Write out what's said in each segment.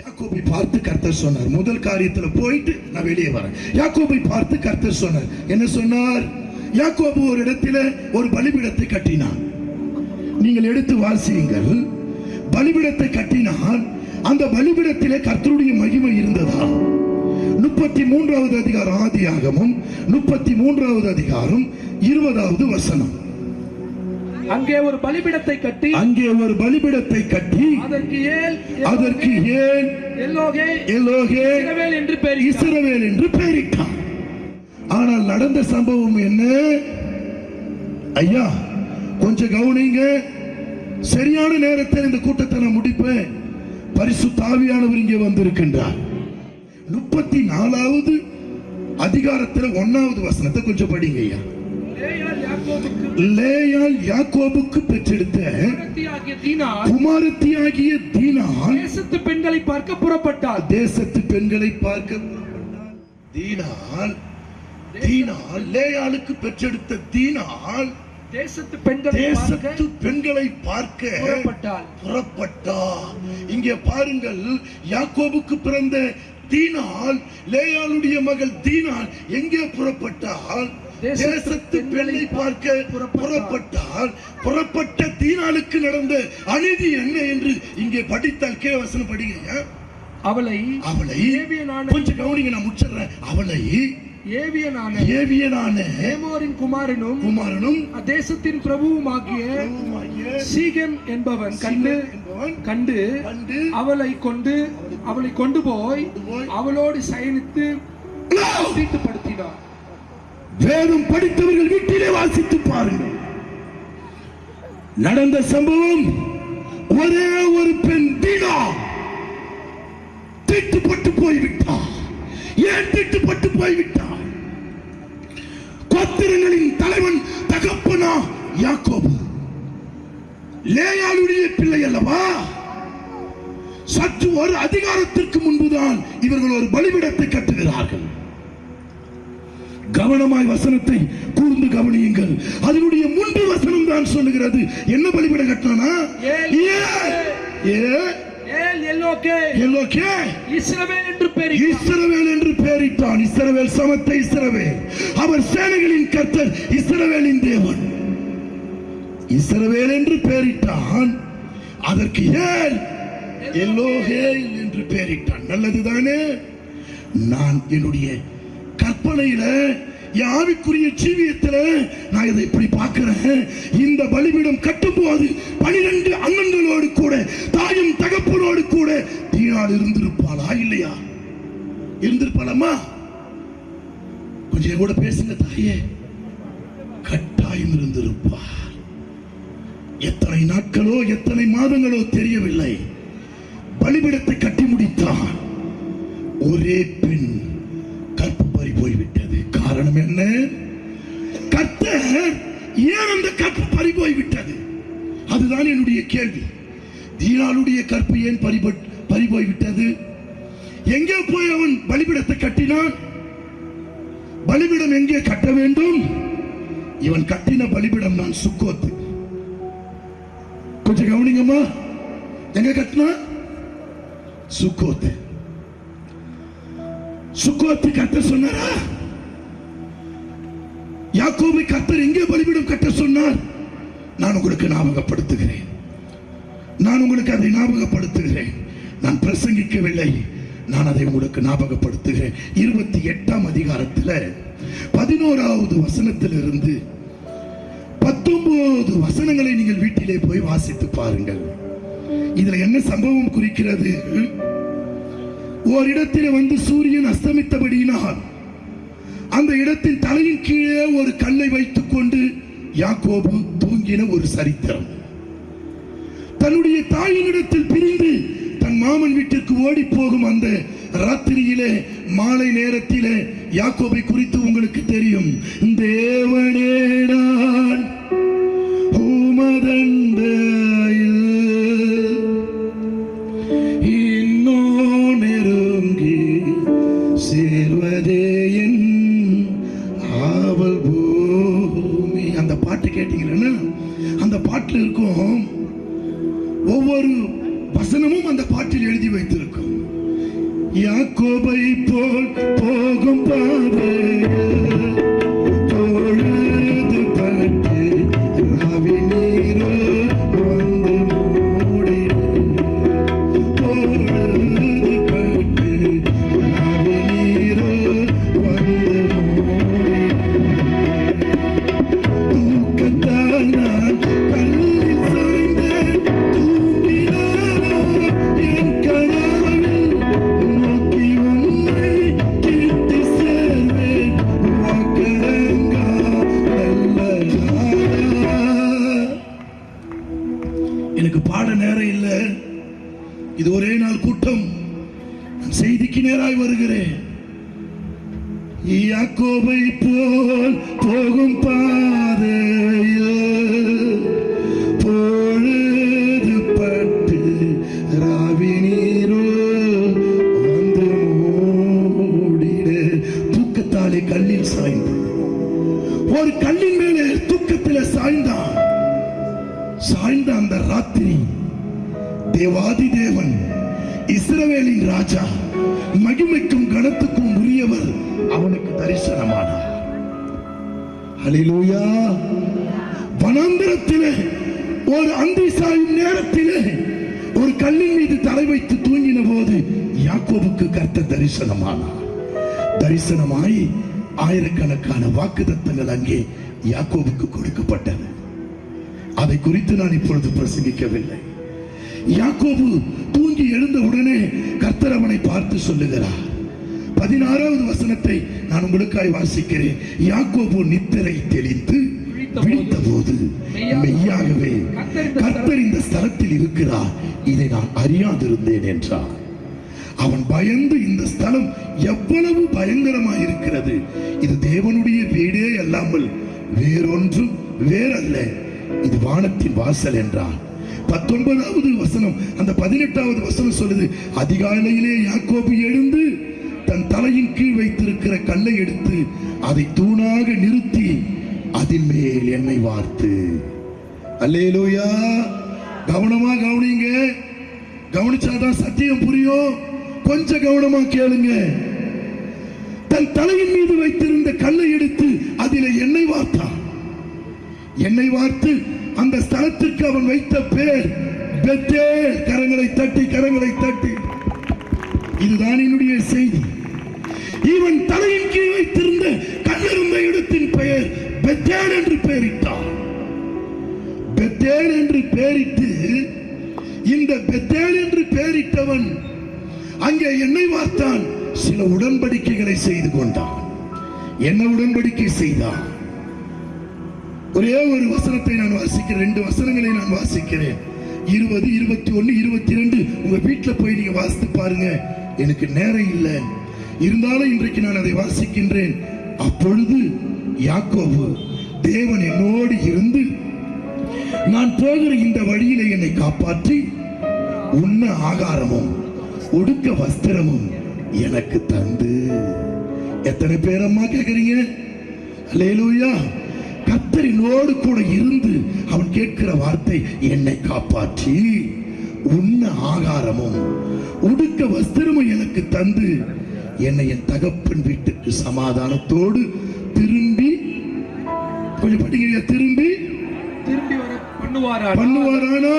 யாக்கோபை பார்த்து கர்த்தர் சொன்னார் முதல் காரியத்துல போயிட்டு நான் வெளியே வரேன். யாக்கோபை பார்த்து கர்த்தர் சொன்னார். என்ன சொன்னார்? யாக்கோபு ஒரு இடத்துல ஒரு பலிபீடத்தை கட்டினான் நீங்கள் எடுத்து வாசியுங்கள். பலிபீடத்தை கட்டினால் அந்த பலிபீடத்திலே கர்த்தருடைய மகிமை இருந்ததா? முப்பத்தி மூன்றாவது அதிகாரம் ஆதியாகமும் முப்பத்தி மூன்றாவது அதிகாரம் இருபதாவது வசனம். அங்கே ஒரு பலிபீடத்தை கட்டி அங்கே ஒரு பலிபீடத்தை கட்டி அதற்கு ஏல் அதற்கு ஏன் எல்லோகே இஸ்ரவேல் என்று பெயர் இஸ்ரவேல் என்று பெயரிட்டான் ஆனால் நடந்த சம்பவம் என்ன? ஐயா கொஞ்சம் கவனிங்க. சரியான நேரத்தில் இந்த கூட்டத்தை நான் முடிப்பேன். பரிசு தாவியானவர் இங்கே வந்திருக்கின்றார். முப்பத்தி நாலாவது அதிகாரத்தில் ஒன்னாவது வசனத்தை கொஞ்சம் படிங்க ஐயா. லேயால் யாக்கோபுக்கு பெற்றெடுத்த தீனாள் குமாரத்தியாகிய தீனால் தேசத்து பெண்களை பார்க்க புறப்பட்டாள். தேசத்து பெண்களை பார்க்க. தீனால் தீனால் லேயாளுக்கு பெற்றெடுத்த தீனால் தேசத்து பெண்களை தேசத்து பெண்களை பார்க்க புறப்பட்டாள். புறப்பட்டா. இங்கே பாருங்கள் யாக்கோபுக்கு பிறந்த தீனால் லேயாளுடைய மகள் தீனால் எங்கே புறப்பட்டால் தேசத்து பெண்ணை பார்க்க. புறப்பட்டால் புறப்பட்ட தீனாளுக்கு நடந்த அநீதி என்ன என்று இங்கே படித்தால் கே வசனம் படிங்க. அவளை அவளை கொஞ்சம் கவனிங்க நான் முடிச்சிடுறேன் அவளை ஏவியனான ஏவியனான ஏமோரின் குமாரனும் குமாரனும் தேசத்தின் பிரபுவுமாகிய சீகன் என்பவன் கண்டு கண்டு அவளை கொண்டு அவளை கொண்டு போய் அவளோடு சயனித்து தீட்டுப்படுத்தினார் வேதம் படித்தவர்கள் வீட்டிலே வாசித்து பாருங்கள். நடந்த சம்பவம் ஒரே ஒரு பெண் தீனா திட்டுப்பட்டு போய்விட்டார். ஏன் திட்டுப்பட்டு போய்விட்டார்? கோத்திரங்களின் தலைவன் தகப்பனா யாக்கோபு? லேயாளுடைய பிள்ளை அல்லவா? சற்று ஒரு அதிகாரத்திற்கு முன்புதான் இவர்கள் ஒரு பலிபிடத்தை கட்டுகிறார்கள். கவனமாய் வசனத்தை கூர்ந்து கவனியுங்கள். அதனுடைய முன்பு வசனம் தான் சொல்லுகிறது. என்ன பலிபீடம் கட்டினானா? ஏல். ஏ. அவர் சேனைகளின் கர்த்தர் இஸ்ரவேலின் தேவன். இஸ்ரவேல் என்று பெயரிட்டான் அதற்கு ஏல். எல்லோகேல் என்று பெயரிட்டான். நல்லதுதானே? நான் என்னுடைய கற்பனையில என் ஆவிக்குரிய ஜீவியத்தில் நான் இதை இப்படி பார்க்கிறேன். இந்த பலிபீடம் கட்டும்போது பனிரெண்டு அண்ணன்களோடு கூட தாயும் தகப்பனோடு கூட தீனாள் இருந்திருப்பாளா இல்லையா? இருந்திருப்பாளம்மா? கொஞ்சம் கூட பேசுங்க தாயே. கட்டாயம் இருந்திருப்பார் எத்தனை நாட்களோ எத்தனை மாதங்களோ தெரியவில்லை. பலிபிடத்தை கட்டி முடித்தான். ஒரே பெண் கற்பு பறி போய்விட்டது. காரணம் என்ன? கர்த்தர் ஏன் அந்த கற்பு பறி போய்விட்டது? அதுதான் என்னுடைய கேள்வி. தீனாளுடைய கற்பு ஏன் பறிபட் பறி போய்விட்டது? எங்கே போய் அவன் பலிபிடத்தை கட்டினான்? பலிபிடம் எங்கே கட்ட வேண்டும்? இவன் கட்டின பலிபிடம் நான் சுக்கோத்து. கொஞ்சம் கவனிங்கம்மா. எங்க கட்டினா சுக்கோத்து சுக்கோத்து கட்ட சொன்னாரா யாக்கோபை கத்தர் எங்கே பலிபீடம் கட்ட சொன்னார் நான் உங்களுக்கு ஞாபகப்படுத்துகிறேன் நான் உங்களுக்கு அதை ஞாபகப்படுத்துகிறேன் நான் பிரசங்கிக்கவில்லை நான் அதை உங்களுக்கு ஞாபகப்படுத்துகிறேன் இருபத்தி எட்டாம் அதிகாரத்தில் பதினோராவது வசனத்திலிருந்து பத்தொன்பது வசனங்களை நீங்கள் வீட்டிலே போய் வாசித்து பாருங்கள் இதுல என்ன சம்பவம் குறிக்கிறது? ஓரிடத்தில் வந்து சூரியன் அஸ்தமித்தபடியினால் அந்த இடத்தின் தலையின் கீழே ஒரு கல்லை வைத்துக் கொண்டு யாக்கோபு தூங்கின ஒரு சரித்திரம். தன்னுடைய தாயினிடத்தில் பிரிந்து தன் மாமன் வீட்டிற்கு ஓடி போகும் அந்த ராத்திரியிலே மாலை நேரத்திலே யாக்கோபை குறித்து உங்களுக்கு தெரியும். தேவனேடான் நான் ஆவல் பூமி. அந்த பாட்டு கேட்டீங்கன்னா அந்த பாட்டில் இருக்கும். ஒவ்வொரு வசனமும் அந்த பாட்டில் எழுதி வைத்திருக்கும். யாக்கோபை போல் இது ஒரே நாள் கூட்டம். செய்திக்கு நேராய் வருகிறேன். யாக்கோபை போல் போகும் பாதையோ பொழுது பட்டு ராவி நீரோ வந்து மூடிட. தூக்கத்தாலே கல்லில் சாய்ந்து ஒரு கல்லின் மேலே தூக்கத்தில் சாய்ந்தான். சாய்ந்த அந்த ராத்திரி தேவாதி தேவன் இஸ்ரவேலின் ராஜா மகிமைக்கும் கனத்துக்கும் உரியவர் அவனுக்கு தரிசனமானார். அலிலூயா வனாந்திரத்திலே ஒரு அந்தி சாயும் நேரத்திலே ஒரு கல்லின் மீது தலை வைத்து தூங்கின போது யாக்கோபுக்கு கர்த்த தரிசனமானார். தரிசனமாய் ஆயிரக்கணக்கான வாக்குதத்தங்கள் அங்கே யாக்கோபுக்கு கொடுக்கப்பட்டது அதை குறித்து நான் இப்பொழுது பிரசங்கிக்கவில்லை. யாக்கோபு தூங்கி எழுந்த உடனே கர்த்தர் அவனை பார்த்து சொல்லுகிறார். பதினாறாவது வசனத்தை நான் உங்களுக்காய் வாசிக்கிறேன். யாக்கோபு நித்திரை தெளித்து விழித்த போது மெய்யாகவே கர்த்தர் இந்த ஸ்தலத்தில் இருக்கிறார். இதை நான் அறியாதிருந்தேன் என்றார். அவன் பயந்து இந்த ஸ்தலம் எவ்வளவு பயங்கரமா இருக்கிறது இது தேவனுடைய வீடே அல்லாமல் வேறொன்றும் வேறல்ல. இது வானத்தின் வாசல் என்றான் பத்தொன்பதாவது வசனம் அந்த பதினெட்டாவது வசனம் சொல்லுது அதிகாலையிலே யாக்கோபு எழுந்து தன் தலையின் கீழ் வைத்திருக்கிற கல்லை எடுத்து அதை தூணாக நிறுத்தி அதன் மேல் என்னை வார்த்து. அல்லேலூயா. கவனமா கவனிங்க. கவனிச்சாதான் சத்தியம் புரியும். கொஞ்சம் கவனமா கேளுங்க. தன் தலையின் மீது வைத்திருந்த கல்லை எடுத்து அதில் என்னை வார்த்தான் என்னை வார்த்து அந்த ஸ்தலத்திற்கு அவன் வைத்த பேர் பெத்தேல். கரங்களை தட்டி கரங்களை தட்டி. இதுதான் என்னுடைய செய்தி. இவன் தலையின் கீழ் வைத்திருந்த கல்லிருந்த இடத்தின் பெயர் பெத்தேல் என்று பெயரிட்டான். பெத்தேல் என்று பெயரிட்டு இந்த பெத்தேல் என்று பெயரிட்டவன் அங்கே என்னை பார்த்தான் சில உடன்படிக்கைகளை செய்து கொண்டான். என்ன உடன்படிக்கை செய்தான்? ஒரே ஒரு வசனத்தை நான் வாசிக்கிறேன் ரெண்டு வசனங்களை நான் வாசிக்கிறேன். இருபது இருபத்தி ஒன்னு இருபத்தி ரெண்டு உங்க வீட்டில் போய் நீங்க வாசித்து பாருங்க. எனக்கு நேரம் இல்லை. இருந்தாலும் இன்றைக்கு நான் அதை வாசிக்கின்றேன். அப்பொழுது யாக்கோவு தேவன் என்னோடு இருந்து நான் போகிற இந்த வழியில என்னை காப்பாற்றி உண்ண ஆகாரமும் உடுக்க வஸ்திரமும் எனக்கு தந்து. எத்தனை பேரம்மா கேக்குறீங்க? அல்லேலூயா கத்தரினோடு கூட இருந்து அவன் கேட்கிற வார்த்தை என்னை காப்பாற்றி. உண்ண ஆகாரமும் உடுக்க வஸ்திரமும் எனக்கு தந்து. என்னை என் தகப்பன் வீட்டுக்கு சமாதானத்தோடு திரும்பி கொஞ்சம் படிங்க திரும்பி திரும்பி வர பண்ணுவாரா பண்ணுவாரானா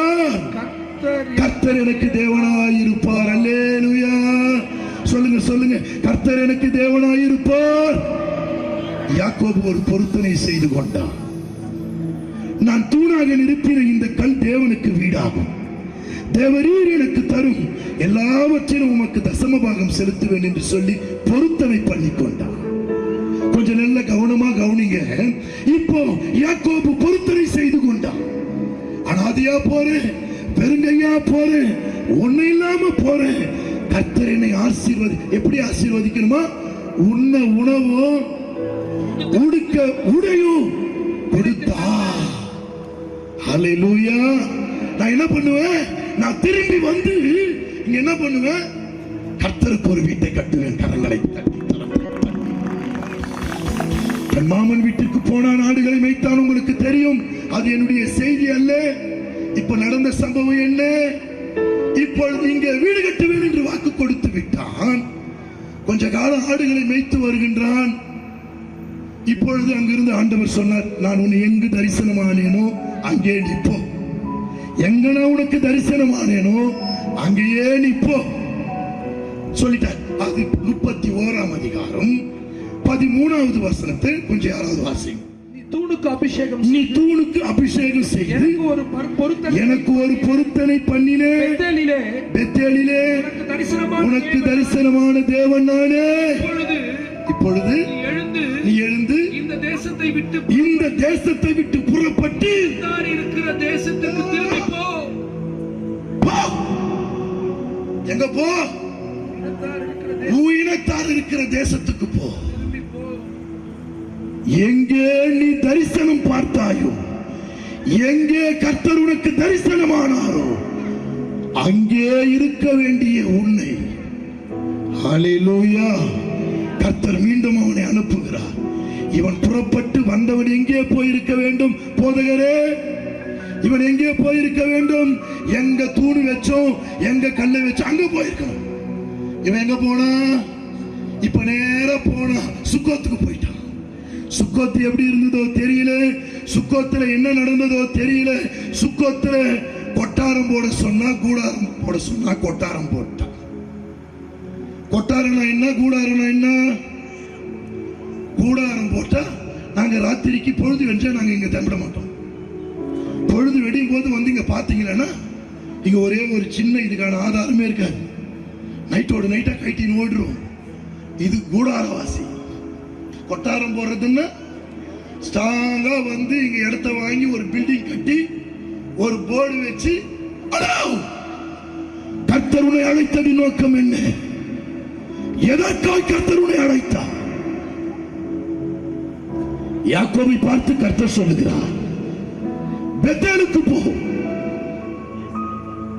கர்த்தர் கர்த்தர் எனக்கு தேவனாய் இருப்பார். அல்லேலூயா. சொல்லுங்க சொல்லுங்க. கர்த்தர் எனக்கு தேவனாய் இருப்பார். யாக்கோபு ஒரு பொருத்தனை செய்து கொண்டான். நான் தூணாக நிறுத்தின இந்த கல் தேவனுக்கு வீடாகும். தேவரீர் எனக்கு தரும் எல்லாவற்றிலும் உமக்கு தசமபாகம் செலுத்துவேன் என்று சொல்லி பொருத்தனை பண்ணி கொண்டான். கொஞ்சம் நல்ல கவனமா கவனிங்க. இப்போ யாக்கோபு பொருத்தனை செய்து கொண்டான். அனாதியா போறேன் பெருங்கையா போறேன் ஒண்ணு இல்லாம போறேன் கர்த்தர் என்னை ஆசீர்வதி எப்படி ஆசீர்வதிக்கணுமா? உன்ன உணவும் உடுக்க உடையும். கொடுத்தா. ஹalleluya. நான் என்ன பண்ணுவேன்? நான் திரும்பி வந்து இங்க என்ன பண்ணுவேன்? கர்த்தருக்கு ஒரு வீட்டை கட்டுவேன் கரங்களை என் மாமன் வீட்டுக்கு போனான் ஆடுகளை மேய்த்தான் உங்களுக்கு தெரியும். அது என்னுடைய செய்தி அல்ல. இப்ப நடந்த சம்பவம் என்ன? இப்பொழுது இங்கே வீடு கட்டுவேன் என்று வாக்கு கொடுத்து விட்டான். கொஞ்ச காலம் ஆடுகளை மேய்த்து வருகின்றான். இப்பொழுது அங்கிருந்து ஆண்டவர் சொன்னார் நான் உன்னை எங்கு தரிசனமானேனோ அங்கே நிப்போ எங்க நான் உனக்கு தரிசனமானேனோ அங்கேயே நிப்போ சொல்லிட்டார். அது முப்பத்தி ஓராம் அதிகாரம் பதிமூணாவது வசனத்தை கொஞ்சம் யாராவது வாசிங்க. நீ தூணுக்கு அபிஷேகம் நீ தூணுக்கு அபிஷேகம் செய்து எனக்கு ஒரு பர்- பொருத்தனை எனக்கு ஒரு பொருத்தனை பண்ணினே பெத்தேலிலே பெத்தேலிலே உனக்கு தரிசனமான தேவன். நானே. இப்பொழுது தேசத்தை விட்டு இந்த தேசத்தை விட்டு புறப்பட்டு இருக்கிற தேசத்துக்கு திரும்பி போ. எங்க போ? இனத்தார் இருக்கிற தேசத்துக்கு உன் இனத்தார் இருக்கிற தேசத்துக்கு போ. எங்கே நீ தரிசனம் பார்த்தாயோ எங்கே கர்த்தர் உனக்கு தரிசனமானாரோ அங்கே இருக்க வேண்டிய உன்னை. ஹalleluya. கர்த்தர் மீண்டும் அவனை அனுப்புகிறார். இவன் புறப்பட்டு வந்தவன் எங்கே போயிருக்க வேண்டும்? போதகரே இவன் எங்கே போயிருக்க வேண்டும்? எங்க தூணு வச்சோம் எங்க கல்லை வச்சோம் அங்க போயிருக்கணும். இவன் எங்க போனா? இப்ப நேர போனா சுக்கோத்துக்கு போயிட்டான். சுக்கோத்து எப்படி இருந்ததோ தெரியல. சுக்கோத்துல என்ன நடந்ததோ தெரியல. சுக்கோத்துல கொட்டாரம் போட சொன்னா கூடாரம் போட சொன்னா கொட்டாரம் போட்டான். கொட்டாரம்னா என்ன? கூடாரம்னா என்ன? கூடாரம் போட்டா நாங்க ராத்திரிக்கு பொழுது வென்றா நாங்க இங்க தம்பிட மாட்டோம். பொழுது வெடியும் போது வந்து இங்க பாத்தீங்கன்னா இங்க ஒரே ஒரு சின்ன இதுக்கான ஆதாரமே இருக்காது. நைட்டோட நைட்டா கைட்டின்னு ஓடுறோம். இது கூடாரவாசி. கொட்டாரம் போடுறதுன்னா ஸ்ட்ராங்கா வந்து இங்க இடத்த வாங்கி ஒரு பில்டிங் கட்டி ஒரு போர்டு வச்சு அடோ! அழைத்தடி நோக்கம் என்ன? எதற்காக கர்த்தர் உன்னை அழைத்தார்? யாக்கோவை பார்த்து கர்த்தர் சொல்லுகிறார் பெத்தேலுக்கு போ.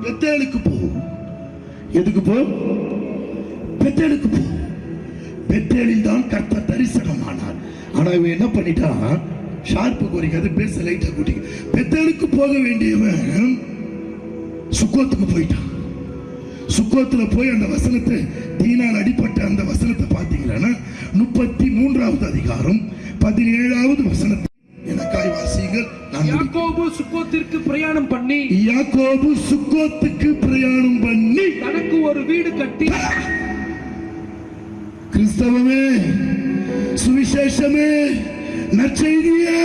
பெத்தேலுக்கு போ. எதுக்கு போ? பெத்தேலுக்கு போ. பெத்தேலில் தான் கர்த்தர் தரிசனமானார். ஆனா இவன் என்ன பண்ணிட்டான் ஷார்ப்பு குறைக்காது பேச லைட்டா கூட்டி பெத்தேலுக்கு போக வேண்டியவன் சுக்கோத்துக்கு போயிட்டான். சுக்கோத்துல போய் அந்த வசனத்தை தீனால் அடிப்பட்ட அந்த வசனத்தை பார்த்தீங்கன்னா முப்பத்தி மூன்றாவது அதிகாரம் பதினேழாவது வசனத்தை. எனக்காய் வாசியுங்கள். நான் முடிக்கிறேன். யாக்கோபு சுக்கோத்திற்கு பிரயாணம் பண்ணி யாக்கோபு சுக்கோத்துக்கு பிரயாணம் பண்ணி. தனக்கு ஒரு வீடு கட்டி கிறிஸ்தவமே சுவிசேஷமே நற்செய்தியே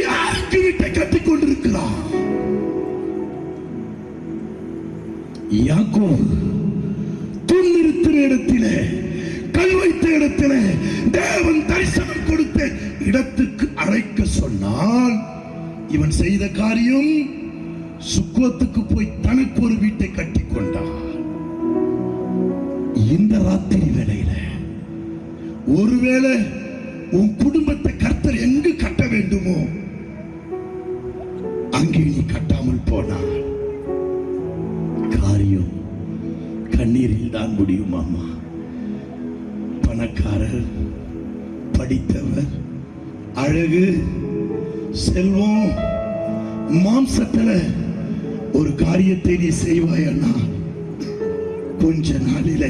யாருக்கு வீட்டை கட்டிக் கொண்டிருக்கிறார் தூண் நிறுத்தின இடத்திலே கை வைத்த இடத்திலே தேவன் தரிசனம் கொடுத்த இடத்துக்கு அழைக்க சொன்னால் இவன் செய்த காரியம் சுக்கோத்துக்கு போய் தனக்கு ஒரு வீட்டை கட்டி கொண்டான். இந்த ராத்திரி வேளையில ஒருவேளை மாம்சத்துல ஒரு காரியத்தை நீ செய்வாயன்னா கொஞ்ச நாளில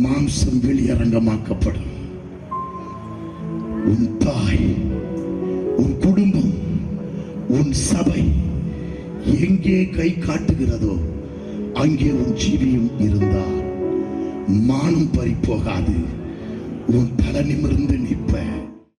மாம்சம் வெளியரங்கமாக்கப்படும் உன் தாய் உன் குடும்பம் உன் சபை எங்கே கை காட்டுகிறதோ அங்கே உன் ஜீவியம் இருந்தால் மானம் பறி போகாது உன் தலை நிமிர்ந்து நிற்ப